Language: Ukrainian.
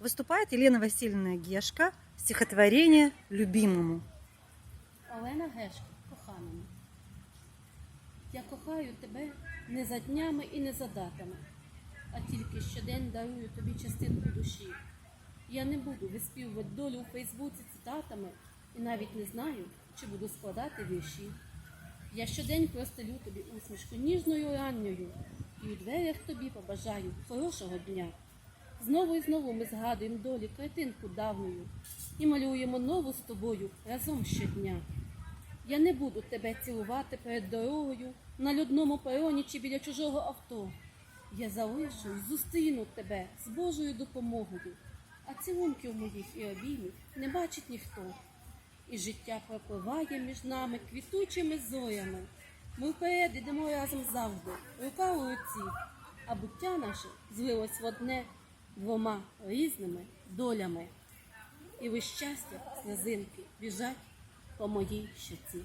Выступает Елена Васильевна Гешка, стихотворение «Любимому». Олена Гешко, коханому. Я кохаю тебе не за днями і не за датами, а тільки щодень дарую тобі частинку душі. Я не буду виспівувати долю у Фейсбуці цитатами і навіть не знаю, чи буду складати вірші. Я щодень простелю тобі усмішку ніжною ранньою і у дверях тобі побажаю хорошого дня. Знову і знову ми згадуємо долі картинку давною і малюємо нову з тобою разом щодня. Я не буду тебе цілувати перед дорогою на людному пероні чи біля чужого авто. Я залишу й зустріну тебе з Божою допомогою, а цілунків моїх і обіймів не бачить ніхто. І життя пропливає між нами квітучими зорями. Ми вперед ідемо разом завжди, рука у руці, а буття наше злилось в одне двома різними долями. І ви щастя, слезинки біжать по моїй щоці.